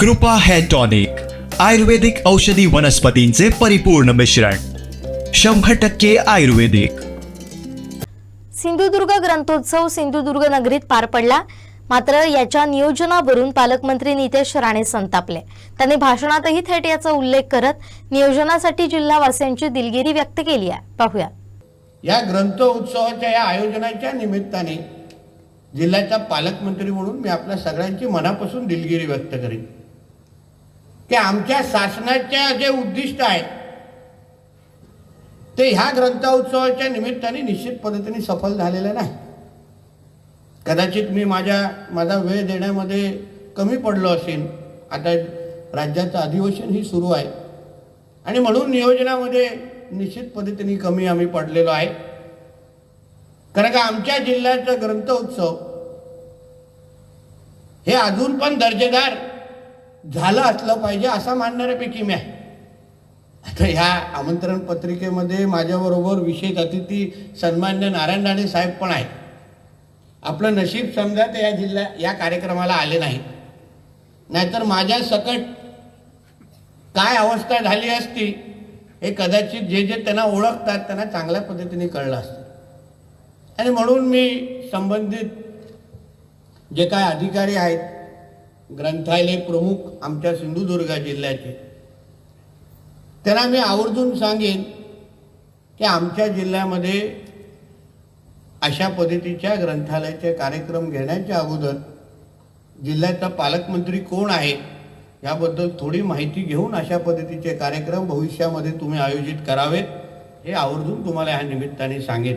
कृपा hair tonic आयुर्वेदिक औषधी वनस्पतींचे परिपूर्ण मिश्रण शंभर टक्के आयुर्वेदिक. सिंधुदुर्ग ग्रंथोत्सव सिंधुदुर्ग नगरीत पार पडला. मात्र याच्या नियोजनावरून पालकमंत्री नितेश राणे संतापले. त्यांनी भाषणातही थेट याचा उल्लेख करत नियोजनासाठी जिल्हावासियांची दिलगिरी व्यक्त केली आहे. पाहूया. या ग्रंथ उत्सवाच्या या आयोजनाच्या निमित्ताने जिल्ह्याचा पालकमंत्री म्हणून मी आपल्या सगळ्यांची मनापासून दिलगिरी व्यक्त करेन. की आमच्या शासनाच्या जे उद्दिष्ट आहे ते ह्या ग्रंथोत्सवाच्या निमित्ताने निश्चित पद्धतीने सफल झालेलं नाही. कदाचित मी माझ्या माझा वेळ देण्यामध्ये कमी पडलो असेल. आता राज्याचं अधिवेशन ही सुरू आहे. आणि म्हणून नियोजनामध्ये निश्चित पद्धतीने कमी आम्ही पडलेलो आहे. कारण का आमच्या जिल्ह्याचं ग्रंथ उत्सव हे अजून पण दर्जेदार झालं असलं पाहिजे असं मानणाऱ्यापैकी मी आहे. आता ह्या आमंत्रण पत्रिकेमध्ये माझ्याबरोबर विशेष अतिथी सन्मान्य नारायण राणे साहेब पण आहेत. आपलं नशीब समजा ते या जिल्ह्या या कार्यक्रमाला आले नाही नाहीतर माझ्या सकट काय अवस्था झाली असती हे कदाचित जे जे त्यांना ओळखतात त्यांना चांगल्या पद्धतीने कळलं असतं. आणि म्हणून मी संबंधित जे काय अधिकारी आहेत ग्रंथालय प्रमुख आमच्या सिंधुदुर्ग जिल्ह्याचे. त्यांना मी आवर्जून सांगेन की आमच्या जिल्ह्यामध्ये अशा पद्धतीच्या ग्रंथालयाचे कार्यक्रम घेण्याच्या अगोदर जिल्ह्याचा पालकमंत्री कोण आहे याबद्दल थोडी माहिती घेऊन अशा पद्धतीचे कार्यक्रम भविष्यामध्ये तुम्ही आयोजित करावेत हे आवर्जून तुम्हाला ह्या निमित्ताने सांगेन.